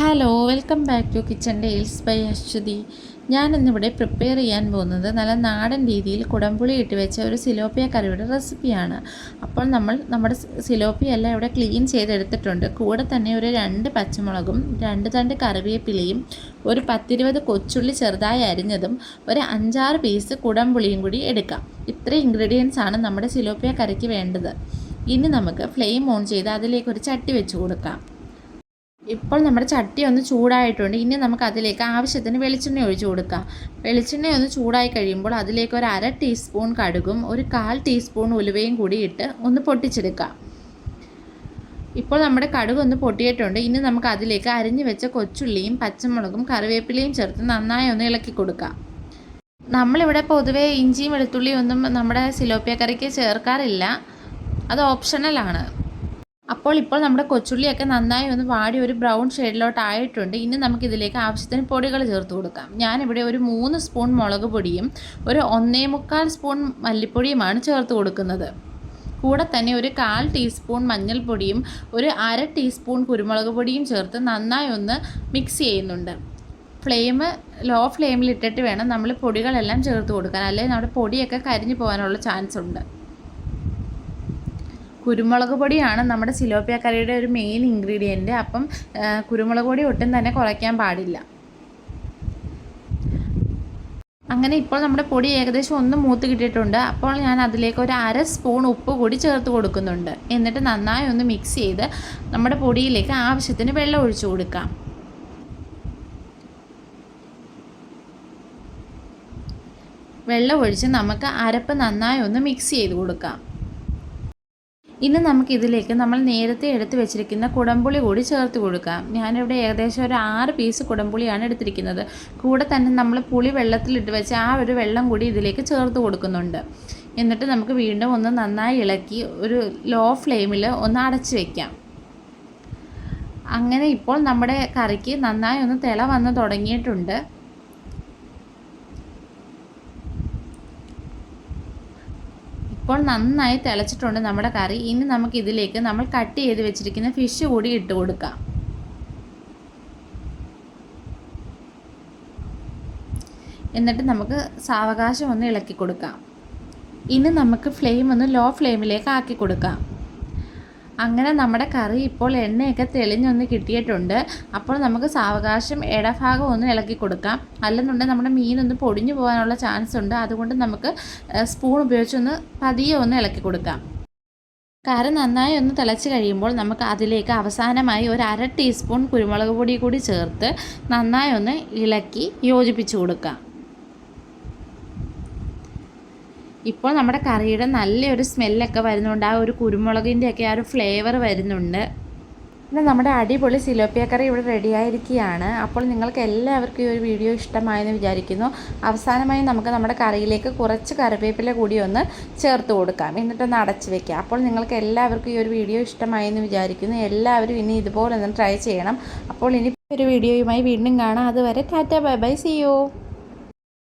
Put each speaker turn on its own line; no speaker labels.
Hello welcome back to kitchen dales by Aswathi ഞാനിന്നിവിടെ prepare ചെയ്യാൻ പോകുന്നത് നല്ല നാടൻ രീതിയിൽ കുടംപുളി ഇട്ട് വെച്ച ഒരു സിലോപ്പിയ കറിയുടെ റെസിപ്പിയാണ് അപ്പോൾ നമ്മൾ നമ്മുടെ സിലോപ്പിയ എല്ലാം ഇവിടെ ക്ലീൻ ചെയ്തെടുത്തിട്ടുണ്ട്. കൂടെ തന്നെ ഒരു രണ്ട് പച്ചമുളകും രണ്ട് തണ്ട് കറിവേപ്പിലയും ഒരു പത്തിരുപത് കൊച്ചുള്ളി ചെറുതായി അരിഞ്ഞതും ഒരു അഞ്ചാറ് പീസ് കുടംപുളിയും കൂടി എടുക്കാം. ഇത്ര ഇൻഗ്രീഡിയൻസ് ആണ് നമ്മുടെ സിലോപ്പിയ കറിക്ക് വേണ്ടത്. ഇനി നമുക്ക് ഫ്ലെയിം ഓൺ ചെയ്ത് അതിലേക്ക് ഒരു ചട്ടി വെച്ച് കൊടുക്കാം. ഇപ്പോൾ നമ്മുടെ ചട്ടി ഒന്ന് ചൂടായിട്ടുണ്ട്. ഇനി നമുക്ക് അതിലേക്ക് ആവശ്യത്തിന് വെളിച്ചെണ്ണ ഒഴിച്ചു കൊടുക്കാം. വെളിച്ചെണ്ണ ഒന്ന് ചൂടായി കഴിയുമ്പോൾ അതിലേക്ക് ഒരു അര ടീസ്പൂൺ കടുകും ഒരു കാൽ ടീസ്പൂൺ ഉലുവയും കൂടി ഇട്ട് ഒന്ന് പൊട്ടിച്ചെടുക്കാം. ഇപ്പോൾ നമ്മുടെ കടുക് ഒന്ന് പൊട്ടിയിട്ടുണ്ട്. ഇനി നമുക്ക് അതിലേക്ക് അരിഞ്ഞു വെച്ച കൊച്ചുള്ളിയും പച്ചമുളകും കറിവേപ്പിലയും ചേർത്ത് നന്നായി ഒന്ന് ഇളക്കി കൊടുക്കാം. നമ്മളിവിടെ പൊതുവേ ഇഞ്ചിയും വെളുത്തുള്ളിയും ഒന്നും നമ്മുടെ സിലോപ്പിയ കറിക്ക് ചേർക്കാറില്ല. അത് ഓപ്ഷണലാണ്. അപ്പോൾ ഇപ്പോൾ നമ്മുടെ കൊച്ചുള്ളിയൊക്കെ നന്നായി ഒന്ന് വാടി ഒരു ബ്രൗൺ ഷെയ്ഡിലോട്ട് ആയിട്ടുണ്ട് ഇനി നമുക്കിതിലേക്ക് ആവശ്യത്തിന് പൊടികൾ ചേർത്ത് കൊടുക്കാം. ഞാനിവിടെ ഒരു മൂന്ന് സ്പൂൺ മുളക് പൊടിയും ഒരു ഒന്നേ മുക്കാൽ സ്പൂൺ മല്ലിപ്പൊടിയുമാണ് ചേർത്ത് കൊടുക്കുന്നത്. കൂടെ തന്നെ ഒരു കാൽ ടീസ്പൂൺ മഞ്ഞൾപ്പൊടിയും ഒരു അര ടീസ്പൂൺ കുരുമുളക് പൊടിയും ചേർത്ത് നന്നായി ഒന്ന് മിക്സ് ചെയ്യുന്നുണ്ട്. ഫ്ലെയിം ലോ ഫ്ലെയിമിലിട്ടിട്ട് വേണം നമ്മൾ പൊടികളെല്ലാം ചേർത്ത് കൊടുക്കാൻ. അല്ലെങ്കിൽ നമ്മുടെ പൊടിയൊക്കെ കരിഞ്ഞു പോകാനുള്ള ചാൻസ് ഉണ്ട്. കുരുമുളക് പൊടിയാണ് നമ്മുടെ സിലോപ്പിയ കറിയുടെ ഒരു മെയിൻ ഇൻഗ്രീഡിയന്റ് അപ്പം കുരുമുളക് പൊടി ഒട്ടും തന്നെ കുറയ്ക്കാൻ പാടില്ല. അങ്ങനെ ഇപ്പോൾ നമ്മുടെ പൊടി ഏകദേശം ഒന്ന് മൂത്ത് കിട്ടിയിട്ടുണ്ട്. അപ്പോൾ ഞാൻ അതിലേക്ക് ഒരു അര സ്പൂൺ ഉപ്പ് കൂടി ചേർത്ത് കൊടുക്കുന്നുണ്ട്. എന്നിട്ട് നന്നായി ഒന്ന് മിക്സ് ചെയ്ത് നമ്മുടെ പൊടിയിലേക്ക് ആവശ്യത്തിന് വെള്ളം ഒഴിച്ചു കൊടുക്കാം. വെള്ളം ഒഴിച്ച് നമുക്ക് അരപ്പ് നന്നായി ഒന്ന് മിക്സ് ചെയ്ത് കൊടുക്കാം. ഇനി നമുക്ക് ഇതിലേക്ക് നമ്മൾ നേരത്തെ എടുത്തു വെച്ചിരിക്കുന്ന കുടംപുളി കൂടി ചേർത്ത് കൊടുക്കാം. ഞാനിവിടെ ഏകദേശം ഒരു ആറ് പീസ് കുടംപുളിയാണ് എടുത്തിരിക്കുന്നത്. കൂടെ തന്നെ നമ്മൾ പുളി വെള്ളത്തിലിട്ട് വെച്ച് ആ ഒരു വെള്ളം കൂടി ഇതിലേക്ക് ചേർത്ത് കൊടുക്കുന്നുണ്ട്. എന്നിട്ട് നമുക്ക് വീണ്ടും ഒന്ന് നന്നായി ഇളക്കി ഒരു ലോ ഫ്ലെയിമിൽ ഒന്ന് അടച്ചു വയ്ക്കാം അങ്ങനെ ഇപ്പോൾ നമ്മുടെ കറിക്ക് നന്നായി ഒന്ന് തിള വന്ന് തുടങ്ങിയിട്ടുണ്ട്. ഇപ്പോൾ നന്നായി തിളച്ചിട്ടുണ്ട് നമ്മുടെ കറി. ഇനി നമുക്ക് ഇതിലേക്ക് നമ്മൾ കട്ട് ചെയ്ത് വെച്ചിരിക്കുന്ന ഫിഷ് കൂടി ഇട്ട് കൊടുക്കാം. എന്നിട്ട് നമുക്ക് സാവകാശം ഒന്ന് ഇളക്കി കൊടുക്കാം. ഇനി നമുക്ക് ഫ്ലെയിം ഒന്ന് ലോ ഫ്ലെയിമിലേക്ക് ആക്കി കൊടുക്കാം. അങ്ങനെ നമ്മുടെ കറി ഇപ്പോൾ എണ്ണയൊക്കെ തെളിഞ്ഞൊന്ന് കിട്ടിയിട്ടുണ്ട്. അപ്പോൾ നമുക്ക് സാവകാശം ഇടഭാഗം ഒന്ന് ഇളക്കി കൊടുക്കാം. അല്ലെന്നുണ്ടെങ്കിൽ നമ്മുടെ മീനൊന്ന് പൊടിഞ്ഞു പോകാനുള്ള ചാൻസ് ഉണ്ട്. അതുകൊണ്ട് നമുക്ക് സ്പൂൺ ഉപയോഗിച്ചൊന്ന് പതിയെ ഒന്ന് ഇളക്കി കൊടുക്കാം. കറി നന്നായി ഒന്ന് തിളച്ച് കഴിയുമ്പോൾ നമുക്ക് അതിലേക്ക് അവസാനമായി ഒരു അര ടീസ്പൂൺ കുരുമുളക് പൊടി കൂടി ചേർത്ത് നന്നായി ഒന്ന് ഇളക്കി യോജിപ്പിച്ച് കൊടുക്കാം. ഇപ്പോൾ നമ്മുടെ കറിയുടെ നല്ലൊരു സ്മെല്ലൊക്കെ വരുന്നുണ്ട്. ആ ഒരു കുരുമുളകിന്റെയൊക്കെ ആ ഒരു ഫ്ലേവർ വരുന്നുണ്ട്. പിന്നെ നമ്മുടെ അടിപൊളി സിലോപ്പിയ കറി ഇവിടെ റെഡിയായിരിക്കുകയാണ്. അപ്പോൾ നിങ്ങൾക്ക് എല്ലാവർക്കും ഈ ഒരു വീഡിയോ ഇഷ്ടമായെന്ന് വിചാരിക്കുന്നു. അവസാനമായി നമുക്ക് നമ്മുടെ കറിയിലേക്ക് കുറച്ച് കറിവേപ്പില കൂടി ഒന്ന് ചേർത്ത് കൊടുക്കാം. എന്നിട്ടൊന്ന് അടച്ച് വെക്കാം. അപ്പോൾ നിങ്ങൾക്ക് എല്ലാവർക്കും ഈ ഒരു വീഡിയോ ഇഷ്ടമായെന്ന് വിചാരിക്കുന്നു. എല്ലാവരും ഇനി ഇതുപോലെ ഒന്ന് ട്രൈ ചെയ്യണം. അപ്പോൾ ഇനി ഒരു വീഡിയോയുമായി വീണ്ടും കാണാം. അതുവരെ tata bye bye see you.